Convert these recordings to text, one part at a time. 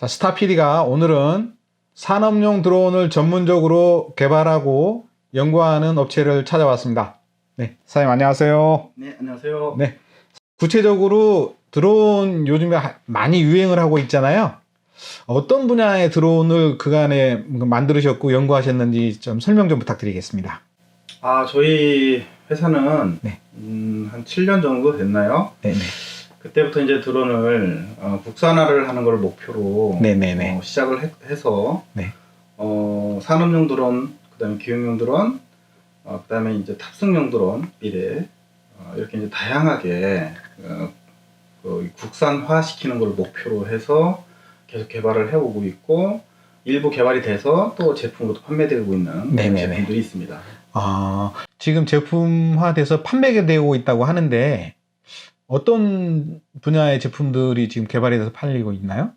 자, 스타 PD가 오늘은 산업용 드론을 전문적으로 개발하고 연구하는 업체를 찾아왔습니다. 네, 사장님 안녕하세요. 네, 안녕하세요. 네. 구체적으로 드론 요즘에 하- 많이 유행을 하고 있잖아요. 어떤 분야의 드론을 그간에 만들으셨고 연구하셨는지 좀 설명 좀 부탁드리겠습니다. 아, 저희 회사는 네. 음, 한 7년 정도 됐나요? 네네. 그때부터 이제 드론을 어, 국산화를 하는 걸 목표로 네네네. 어, 시작을 해, 해서 네. 어, 산업용 드론, 그다음에 기용용 드론, 어, 그다음에 이제 탑승용 드론 미래 어, 이렇게 이제 다양하게 어, 그 국산화 시키는 걸 목표로 해서 계속 개발을 해오고 있고 일부 개발이 돼서 또 제품으로도 판매되고 있는 네네네. 제품들이 있습니다. 아, 지금 제품화돼서 판매가 되고 있다고 하는데 어떤 분야의 제품들이 지금 개발이 돼서 팔리고 있나요?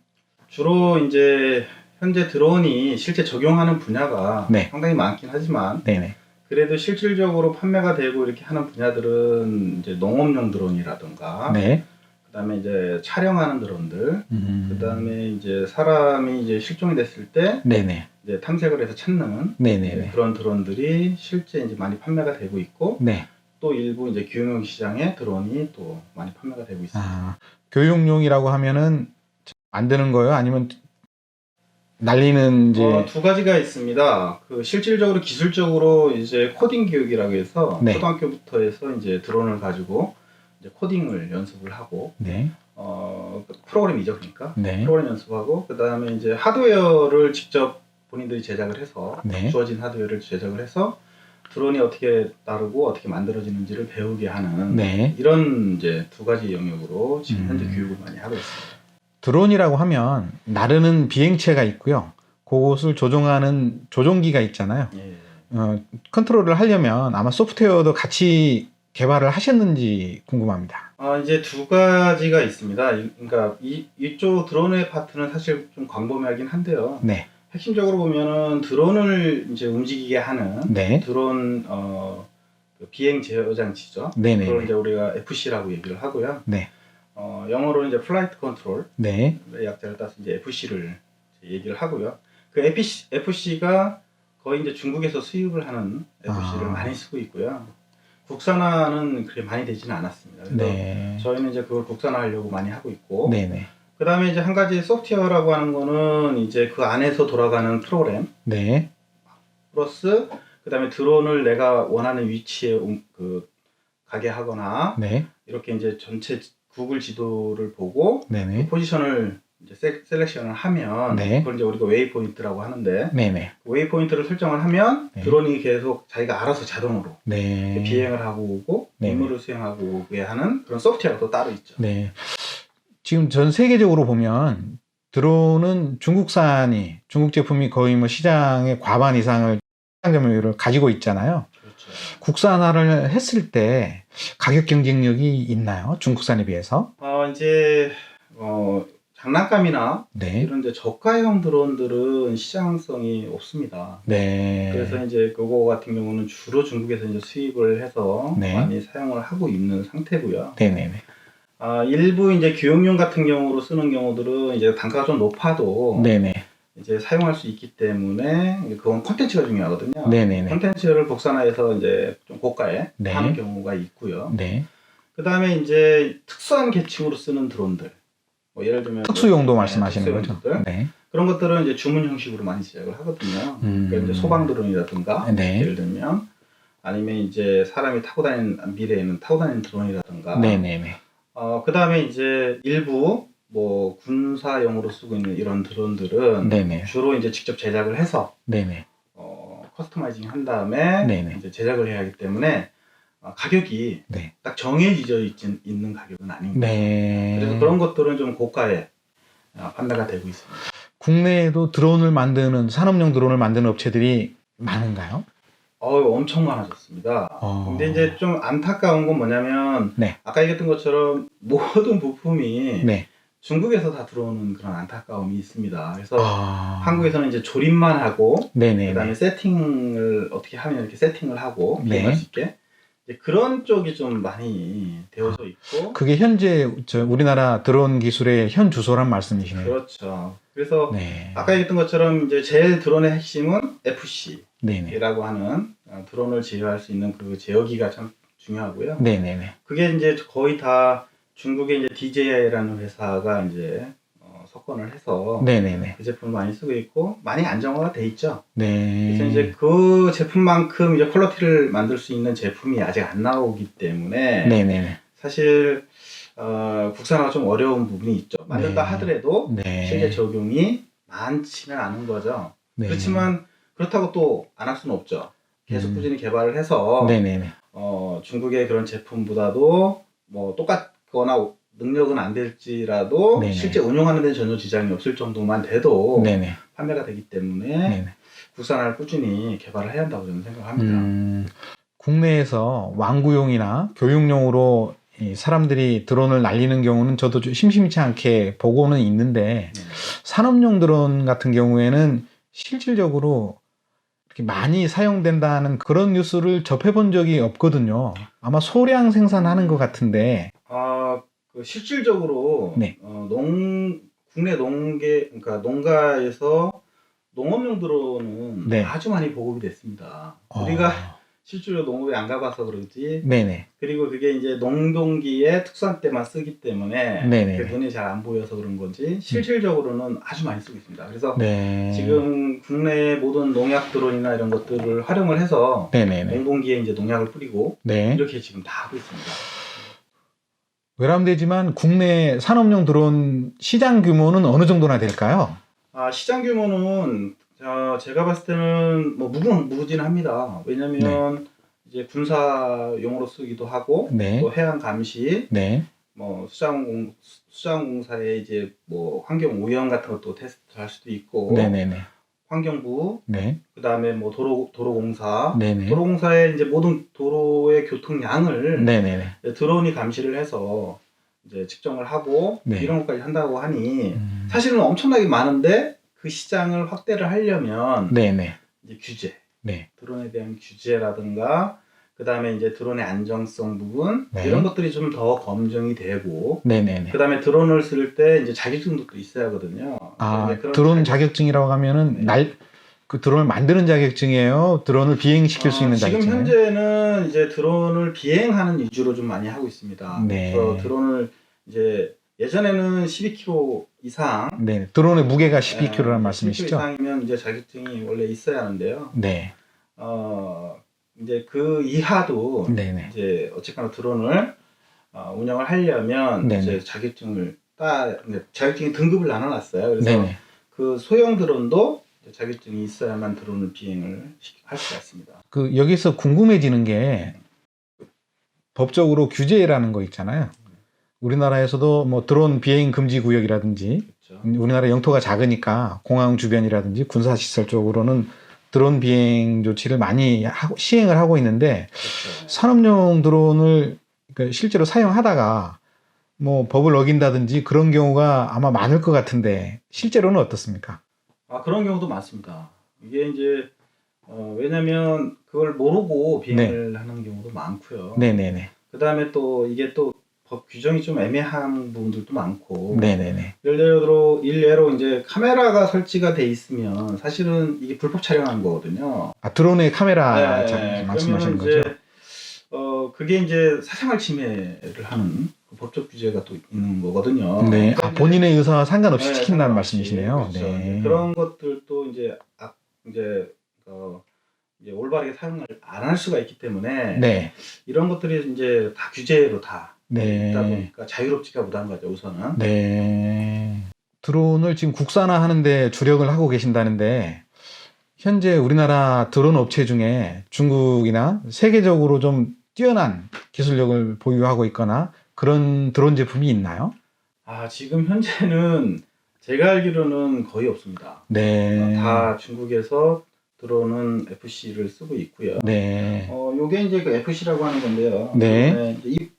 주로 이제 현재 드론이 실제 적용하는 분야가 네. 상당히 많긴 하지만 네네. 그래도 실질적으로 판매가 되고 이렇게 하는 분야들은 이제 농업용 드론이라든가 네. 그다음에 이제 촬영하는 드론들 음. 그다음에 이제 사람이 이제 실종이 됐을 때 네네. 이제 탐색을 해서 찾는 네네네. 그런 드론들이 실제 이제 많이 판매가 되고 있고 네. 또 일부 이제 기용용 시장에 드론이 또 많이 판매가 되고 있습니다. 아, 교육용이라고 하면은 만드는 거예요? 아니면 날리는 이제 어, 두 가지가 있습니다. 그 실질적으로 기술적으로 이제 코딩 교육이라고 해서 네. 초등학교부터 해서 이제 드론을 가지고 이제 코딩을 연습을 하고 네. 어, 그 프로그램이죠, 그러니까 네. 프로그램 연습하고 그 다음에 이제 하드웨어를 직접 본인들이 제작을 해서 네. 주어진 하드웨어를 제작을 해서 드론이 어떻게 나르고 어떻게 만들어지는지를 배우게 하는 네. 이런 이제 두 가지 영역으로 지금 현재 음. 교육을 많이 하고 있습니다. 드론이라고 하면 나르는 비행체가 있고요. 그것을 조종하는 조종기가 있잖아요. 예. 어, 컨트롤을 하려면 아마 소프트웨어도 같이 개발을 하셨는지 궁금합니다. 아, 이제 두 가지가 있습니다. 이- 그러니까 이, 이쪽 드론의 파트는 사실 좀 광범위하긴 한데요. 네. 핵심적으로 보면은 드론을 이제 움직이게 하는 네. 드론 어, 그 비행 제어 장치죠. 네네. 그걸 이제 우리가 FC라고 얘기를 하고요. 네. 어, 영어로는 이제 플라이트 컨트롤 네. 약자를 따서 이제 FC를 얘기를 하고요. 그 FC, FC가 거의 이제 중국에서 수입을 하는 FC를 아. 많이 쓰고 있고요. 국산화는 그렇게 많이 되지는 않았습니다. 그래서 네. 저희는 이제 그걸 국산화하려고 많이 하고 있고, 네네. 그 다음에 이제 한 가지 소프트웨어라고 하는 거는 이제 그 안에서 돌아가는 프로그램 네. 플러스 그 다음에 드론을 내가 원하는 위치에 옮- 그 가게 하거나 네. 이렇게 이제 전체 구글 지도를 보고 네네. 포지션을 이제 세, 셀렉션을 하면 네. 그걸 이제 우리가 웨이 포인트라고 하는데 네네. 웨이 포인트를 설정을 하면 네. 드론이 계속 자기가 알아서 자동으로 네. 비행을 하고 오고 네. 임무를 수행하고 오게 하는 그런 소프트웨어가 또 따로 있죠. 네. 지금 전 세계적으로 보면 드론은 중국산이 중국 제품이 거의 뭐 시장의 과반 이상을 시장 점유율을 가지고 있잖아요. 그렇죠. 국산화를 했을 때 가격 경쟁력이 있나요? 중국산에 비해서? 어, 이제 어, 장난감이나 네. 이런 데 저가형 드론들은 시장성이 없습니다. 네. 그래서 이제 그거 같은 경우는 주로 중국에서 이제 수입을 해서 네. 많이 사용을 하고 있는 상태고요. 네네네. 아, 일부 이제 교육용 같은 경우로 쓰는 경우들은 이제 단가가 좀 높아도 네네. 이제 사용할 수 있기 때문에 그건 콘텐츠가 중요하거든요. 네네네. 콘텐츠를 국산화해서 이제 좀 고가에 네. 하는 경우가 있고요. 네. 그 다음에 이제 특수한 계층으로 쓰는 드론들. 뭐 예를 들면 특수 용도 네, 말씀하시는 거죠? 특수용들. 네. 그런 것들은 이제 주문 형식으로 많이 제작을 하거든요. 음. 그러니까 이제 소방 드론이라든가 네. 예를 들면 아니면 이제 사람이 타고 다니는 미래에는 타고 다니는 드론이라든가 네네네. 어, 그 다음에 이제 일부 뭐 군사용으로 쓰고 있는 이런 드론들은 네네. 주로 이제 직접 제작을 해서 네네. 어, 커스터마이징 한 다음에 네네. 이제 제작을 해야 하기 때문에 어, 가격이 네. 딱 정해져 있진, 있는 가격은 아닙니다. 네. 그래서 그런 것들은 좀 고가에 어, 판매가 되고 있습니다. 국내에도 드론을 만드는 산업용 드론을 만드는 업체들이 많은가요? 어, 엄청 많아졌습니다. 어. 근데 이제 좀 안타까운 건 뭐냐면 네. 아까 얘기했던 것처럼 모든 부품이 네. 중국에서 다 들어오는 그런 안타까움이 있습니다. 그래서 아. 한국에서는 이제 조립만 하고 네네. 그다음에 세팅을 어떻게 하면 이렇게 세팅을 하고 네. 비행할 수 있게 이제 그런 쪽이 좀 많이 되어져 있고 그게 현재 저 우리나라 드론 기술의 현 주소란 말씀이시네요. 그렇죠. 그래서 네. 아까 얘기했던 것처럼 이제 제일 드론의 핵심은 FC 라고 네네. 하는 어, 드론을 제어할 수 있는 그 제어기가 참 중요하고요. 네네네. 그게 이제 거의 다 중국의 이제 DJI라는 회사가 이제 어, 석권을 해서 네네네. 그 제품을 많이 쓰고 있고 많이 안정화가 돼 있죠. 네. 그래서 이제 그 제품만큼 이제 퀄리티를 만들 수 있는 제품이 아직 안 나오기 때문에 네네네. 사실 어, 국산화가 좀 어려운 부분이 있죠. 만든다 네. 하더라도 네. 실제 적용이 많지는 않은 거죠. 네. 그렇지만 그렇다고 또 안 할 수는 없죠. 계속 음. 꾸준히 개발을 해서 네네네. 어, 중국의 그런 제품보다도 뭐 똑같거나 능력은 안 될지라도 네네. 실제 운용하는 데 전혀 지장이 없을 정도만 돼도 네네. 판매가 되기 때문에 네네. 국산화를 꾸준히 개발을 해야 한다고 저는 생각합니다. 음, 국내에서 왕구용이나 교육용으로 이 사람들이 드론을 날리는 경우는 저도 좀 심심치 않게 보고는 있는데 네. 산업용 드론 같은 경우에는 실질적으로 많이 사용된다는 그런 뉴스를 접해본 적이 없거든요. 아마 소량 생산하는 것 같은데, 아, 그 실질적으로 네. 어, 농 국내 농계 그러니까 농가에서 농업용 드론은 네. 아주 많이 보급이 됐습니다. 어, 우리가 실제로 농업에 안 가봐서 그런지 네네, 그리고 그게 이제 농동기의 특수한 때만 쓰기 때문에 네네. 그 눈이 잘 안 보여서 그런 건지 실질적으로는 아주 많이 쓰고 있습니다. 그래서 네, 지금 국내 모든 농약 드론이나 이런 것들을 활용을 해서 네네네, 농동기에 이제 농약을 뿌리고 네. 이렇게 지금 다 하고 있습니다. 외람되지만 국내 산업용 드론 시장 규모는 어느 정도나 될까요? 아, 시장 규모는 어, 제가 봤을 때는 뭐 무궁 무진합니다. 왜냐하면 이제 군사용으로 쓰기도 하고 네, 또 해양 감시, 네, 뭐 수자원 수자원공사에 이제 뭐 환경 오염 같은 것도 테스트 할 수도 있고 네네네, 환경부 네, 그다음에 뭐 도로 도로공사. 네네, 도로공사의 이제 모든 도로의 교통량을 네네네. 드론이 감시를 해서 이제 측정을 하고 네. 이런 것까지 한다고 하니 음, 사실은 엄청나게 많은데 그 시장을 확대를 하려면 네네, 이제 규제 네, 드론에 대한 규제라든가 그 다음에 이제 드론의 안정성 부분 네. 이런 것들이 좀 더 검증이 되고 네네네. 그 다음에 드론을 쓸 때 이제 자격증도 또 있어야 하거든요. 아, 드론 자격- 자격증이라고 하면은 네. 날, 그 드론을 만드는 자격증이에요? 드론을 비행시킬 수 어, 있는 지금 자격증이에요? 현재는 이제 드론을 비행하는 위주로 좀 많이 하고 있습니다. 네. 드론을 이제 예전에는 12km 이상 네, 드론의 무게가 12kg라는 예, 12km 말씀이시죠? 이상이면 이제 자격증이 원래 있어야 하는데요. 네, 어, 이제 그 이하도 네네. 이제 어쨌거나 드론을 어, 운영을 하려면 네네. 이제 자격증을 따 이제 자격증이 등급을 나눠놨어요. 그래서 네네. 그 소형 드론도 자격증이 있어야만 드론을 비행을 시- 할 수가 있습니다. 그, 여기서 궁금해지는 게 법적으로 규제라는 거 있잖아요. 우리나라에서도 뭐 드론 비행 금지 구역이라든지 그렇죠. 우리나라 영토가 작으니까 공항 주변이라든지 군사 시설 쪽으로는 드론 비행 조치를 많이 하고, 시행을 하고 있는데 그렇죠. 산업용 드론을 그 실제로 사용하다가 뭐 법을 어긴다든지 그런 경우가 아마 많을 것 같은데 실제로는 어떻습니까? 아 그런 경우도 많습니다. 이게 이제 어, 왜냐하면 그걸 모르고 비행을 하는 경우도 많고요. 네네네. 그 다음에 또 이게 또 법 규정이 좀 애매한 부분들도 많고. 네네네. 예를 들어 일례로 이제 카메라가 설치가 돼 있으면 사실은 이게 불법 촬영하는 거거든요. 아 드론의 카메라 네, 자- 네. 말씀하시는 그러면은 거죠? 이제 어 그게 이제 사생활 침해를 하는 그 법적 규제가 또 있는 거거든요. 네. 그러니까 아, 이제 본인의 의사와 상관없이 네, 시킨다는 상관없이. 말씀이시네요. 그렇죠. 네. 그런 것들도 이제 악 이제 어 이제 올바르게 사용을 안 할 수가 있기 때문에 네. 이런 것들이 이제 다 규제로 다 네. 있다 보니까 자유롭지가 못한 거죠 우선은. 네. 드론을 지금 국산화하는데 주력을 하고 계신다는데 현재 우리나라 드론 업체 중에 중국이나 세계적으로 좀 뛰어난 기술력을 보유하고 있거나 그런 드론 제품이 있나요? 아 지금 현재는 제가 알기로는 거의 없습니다. 네. 다 중국에서 들어오는 FC를 쓰고 있고요. 네. 어, 요게 이제 그 FC라고 하는 건데요. 네. 이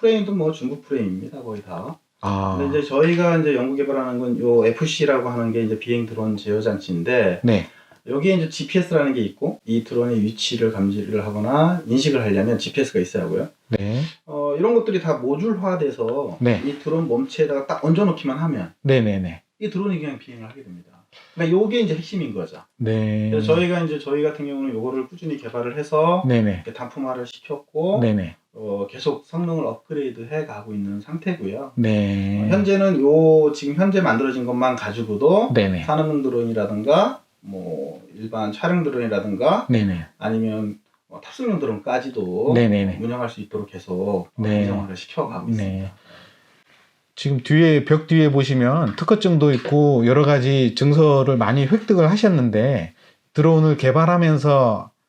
프레임도 뭐 중국 프레임입니다, 거의 다. 아. 근데 이제 저희가 이제 연구 개발하는 건 요 FC라고 하는 게 이제 비행 드론 제어 장치인데, 네. 여기에 이제 GPS라는 게 있고 이 드론의 위치를 감지를 하거나 인식을 하려면 GPS가 있어야 하고요. 네. 어, 이런 것들이 다 모듈화돼서 네. 이 드론 몸체에다가 딱 얹어놓기만 하면 네네네. 이 드론이 그냥 비행을 하게 됩니다. 그러니까 요게 이제 핵심인 거죠. 네. 그래서 저희가 이제 저희 같은 경우는 요거를 꾸준히 개발을 해서 네네. 이렇게 단품화를 시켰고 네네. 어, 계속 성능을 업그레이드 해 가고 있는 상태고요. 네. 어, 현재는 요 지금 현재 만들어진 것만 가지고도 네네. 산업용 드론이라든가 뭐 일반 촬영 드론이라든가 네네. 아니면 뭐 탑승용 드론까지도 네네네. 운영할 수 있도록 계속 네. 안정화를 시켜가고 있습니다. 네. 지금 뒤에 벽 뒤에 보시면 특허증도 있고 여러 가지 증서를 많이 획득을 하셨는데 드론을 개발하면서 그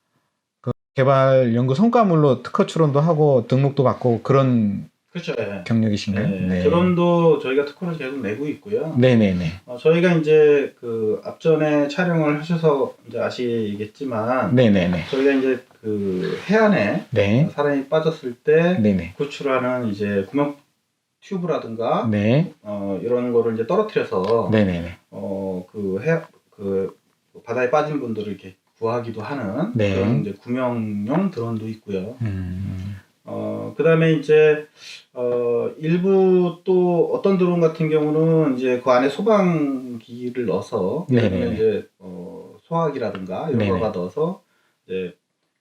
개발 연구 성과물로 특허 출원도 하고 등록도 받고 그런 그렇죠. 예. 경력이신가요? 네. 드론도 저희가 특허를 계속 내고 있고요. 네네네. 어, 저희가 이제 그 앞전에 촬영을 하셔서 이제 아시겠지만 네네네. 저희가 이제 그 해안에 네. 사람이 빠졌을 때 네네. 구출하는 이제 구명 튜브라든가 네. 어, 이런 거를 이제 떨어뜨려서 네네네. 어 그 해 그 바다에 빠진 분들을 이렇게 구하기도 하는 네. 그런 이제 구명용 드론도 있고요. 음. 어 그 다음에 이제 어 일부 또 어떤 드론 같은 경우는 이제 그 안에 소방기를 넣어서 예를 들면 네네. 이제 어 소화기라든가 이런 네네. 거가 넣어서 이제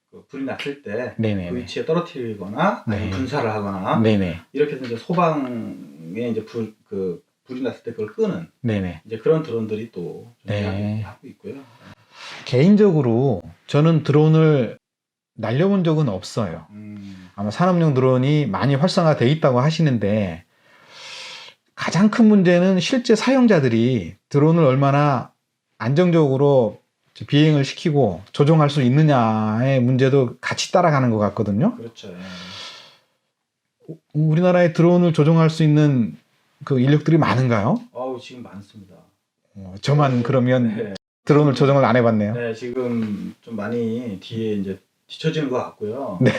그 불이 났을 때그 네네네. 위치에 떨어뜨리거나 아니면 네. 분사를 하거나 네네. 이렇게 해서 이제 소방에 이제 불 그 불이 났을 때 그걸 끄는 네네. 이제 그런 드론들이 또 네. 하고 있고요. 개인적으로 저는 드론을 날려본 적은 없어요. 음, 아마 산업용 드론이 많이 활성화돼 있다고 하시는데 가장 큰 문제는 실제 사용자들이 드론을 얼마나 안정적으로 비행을 시키고 조종할 수 있느냐의 문제도 같이 따라가는 것 같거든요. 그렇죠. 예. 우리나라에 드론을 조종할 수 있는 그 인력들이 많은가요? 어우 지금 많습니다. 어, 저만 그러면 네. 드론을 조종을 안 해봤네요. 네, 지금 좀 많이 뒤에 이제 뒤처지는 것 같고요. 네,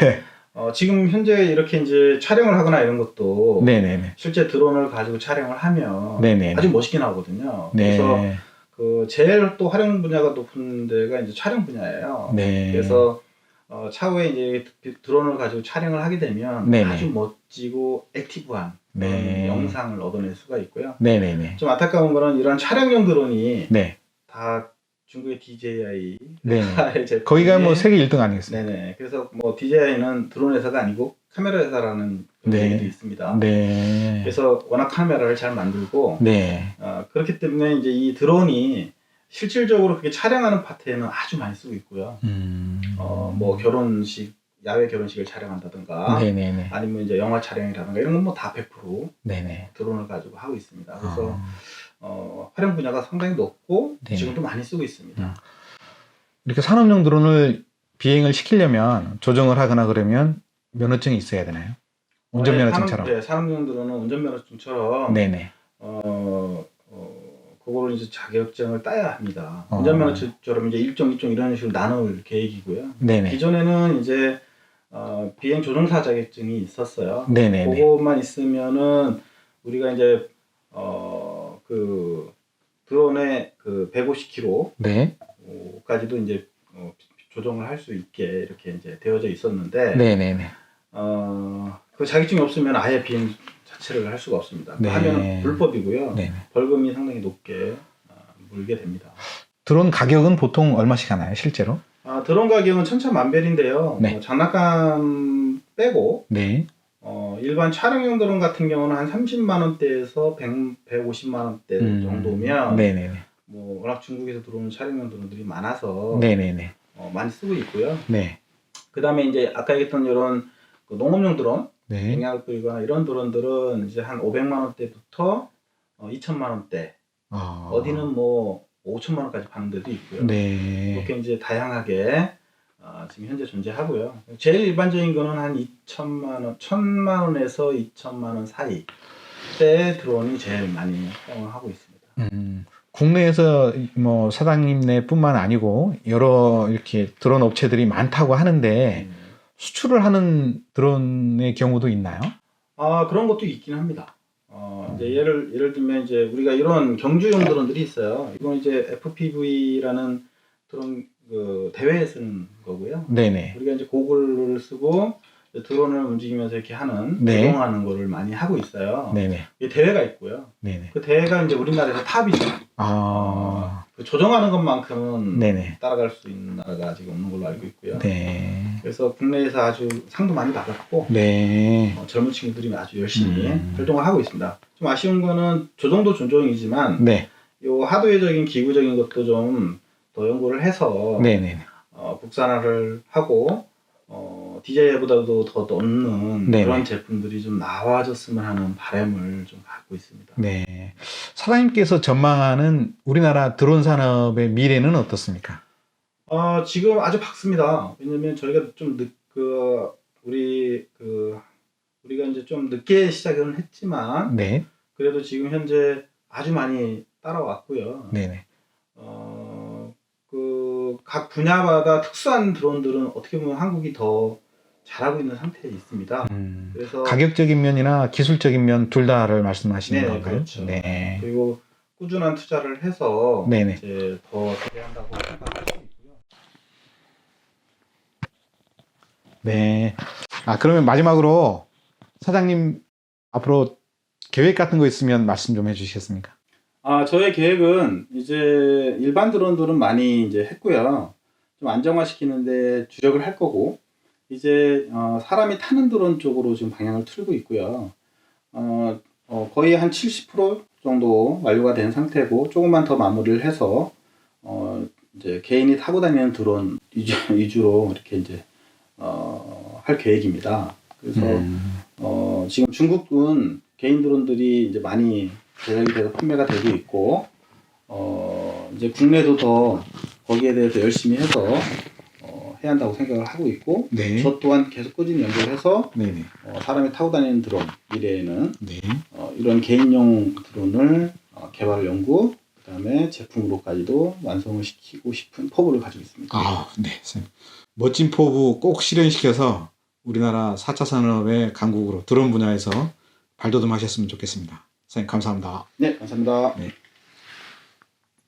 어, 지금 현재 이렇게 이제 촬영을 하거나 이런 것도 네네네. 실제 드론을 가지고 촬영을 하면 네네. 아주 멋있게 나오거든요. 네. 그래서 그 제일 또 활용 분야가 높은 데가 이제 촬영 분야예요. 네. 그래서 어, 차후에 이제 드론을 가지고 촬영을 하게 되면 네네. 아주 멋지고 액티브한 네. 영상을 얻어낼 수가 있고요. 네네네. 좀 안타까운 거는 이런 촬영용 드론이 네. 다 중국의 DJI 네. 제품이 거기가 뭐 세계 1등 아니겠어요? 네네. 그래서 뭐 DJI는 드론 회사가 아니고 카메라 회사라는 네. 얘기도 있습니다. 네. 그래서 워낙 카메라를 잘 만들고 네. 어, 그렇기 때문에 이제 이 드론이 실질적으로 그렇게 촬영하는 파트에는 아주 많이 쓰고 있고요. 음. 어, 뭐 결혼식 야외 결혼식을 촬영한다든가 네네네. 아니면 이제 영화 촬영이라든가 이런 건 뭐 다 100% 네네. 드론을 가지고 하고 있습니다. 그래서 아. 어, 활용 분야가 상당히 높고 네네. 지금도 많이 쓰고 있습니다. 음. 이렇게 산업용 드론을 비행을 시키려면 조정을 하거나 그러면 면허증이 있어야 되나요? 운전면허증처럼. 네, 산업용 드론은 운전면허증처럼 네네. 어, 어, 그거를 이제 자격증을 따야 합니다. 어. 운전면허증처럼 이제 1종, 2종 이런 식으로 나눌 계획이고요. 네네. 기존에는 이제 어, 비행 조종사 자격증이 있었어요. 네네네. 그거만 있으면은 우리가 이제 어, 그 드론의 그 150km까지도 네. 이제 어, 조정을 할 수 있게 이렇게 이제 되어져 있었는데 네네네. 어, 그 자격증이 없으면 아예 비행 자체를 할 수가 없습니다. 네. 하면 불법이고요. 네네. 벌금이 상당히 높게 어, 물게 됩니다. 드론 가격은 보통 얼마씩 하나요, 실제로? 아, 드론 가격은 천차만별인데요. 네. 뭐 장난감 빼고 네. 어, 일반 촬영용 드론 같은 경우는 한 30만 원대에서 100, 150만 원대 음. 정도면 네네네. 뭐 워낙 중국에서 들어오는 촬영용 드론들이 많아서 네네네. 어, 많이 쓰고 있고요. 네. 그다음에 이제 아까 얘기했던 이런 그 농업용 드론, 네. 영양을 뿌리거나 이런 드론들은 이제 한 500만 원대부터 어, 2천만 원대, 어. 어디는 뭐 5천만 원까지 파는 데도 있고요. 네. 이렇게 이제 다양하게 어, 지금 현재 존재하고요. 제일 일반적인 거는 한 2천만 원, 1천만 원에서 2천만 원 사이 때 드론이 제일 많이 사용을 하고 있습니다. 음, 국내에서 뭐 사장님네뿐만 아니고 여러 이렇게 드론 업체들이 많다고 하는데 음. 수출을 하는 드론의 경우도 있나요? 아 그런 것도 있긴 합니다. 어, 이제 예를 예를 들면 이제 우리가 이런 경주용 드론들이 있어요. 이건 이제 FPV라는 드론 그 대회에 쓰는 거고요. 네네. 우리가 이제 고글을 쓰고 드론을 움직이면서 이렇게 하는 네. 조종하는 거를 많이 하고 있어요. 네네. 이 대회가 있고요. 네네. 그 대회가 이제 우리나라에서 탑이죠. 아, 그 조종하는 것만큼은 네네. 따라갈 수 있는 나라가 아직 없는 걸로 알고 있고요. 네. 그래서 국내에서 아주 상도 많이 받았고 네. 어, 젊은 친구들이 아주 열심히 음. 활동을 하고 있습니다. 좀 아쉬운 거는 조종도 조종이지만 네. 요 하드웨어적인 기구적인 것도 좀 더 연구를 해서 네네. 어, 국산화를 하고 어, DJI보다도 더 넘는 네네. 그런 제품들이 좀 나와줬으면 하는 바람을 좀 갖고 있습니다. 네. 사장님께서 전망하는 우리나라 드론 산업의 미래는 어떻습니까? 어, 지금 아주 밝습니다. 왜냐면 저희가 좀 늦, 그, 우리, 그, 우리가 이제 좀 늦게 시작은 했지만, 네. 그래도 지금 현재 아주 많이 따라왔고요. 네네. 어, 그, 각 분야마다 특수한 드론들은 어떻게 보면 한국이 더 잘하고 있는 상태에 있습니다. 음, 그래서, 가격적인 면이나 기술적인 면 둘 다를 말씀하시는 네, 건가요? 그렇죠. 네. 그리고 꾸준한 투자를 해서, 네네. 이제 더 대한다고 생각할 수 있고요. 네. 아, 그러면 마지막으로 사장님 앞으로 계획 같은 거 있으면 말씀 좀 해주시겠습니까? 아, 저의 계획은 이제 일반 드론들은 많이 이제 했고요. 좀 안정화시키는데 주력을 할 거고, 이제 어, 사람이 타는 드론 쪽으로 지금 방향을 틀고 있고요. 어, 어, 거의 한 70% 정도 완료가 된 상태고, 조금만 더 마무리를 해서, 어, 이제 개인이 타고 다니는 드론 위주, 위주로 이렇게 이제, 어, 할 계획입니다. 그래서, 음, 어, 지금 중국은 개인 드론들이 이제 많이 제작이 돼서 판매가 되고 있고, 어, 이제 국내도 더 거기에 대해서 열심히 해서, 어, 해야 한다고 생각을 하고 있고, 네. 저 또한 계속 꾸준히 연구를 해서, 네네. 어, 사람이 타고 다니는 드론, 미래에는, 네. 어, 이런 개인용 드론을 어, 개발 연구, 그 다음에 제품으로까지도 완성을 시키고 싶은 포부를 가지고 있습니다. 아, 네. 선생님. 멋진 포부 꼭 실현시켜서 우리나라 4차 산업의 강국으로 드론 분야에서 발돋움하셨으면 좋겠습니다. 선생님 감사합니다. 네, 감사합니다. 네.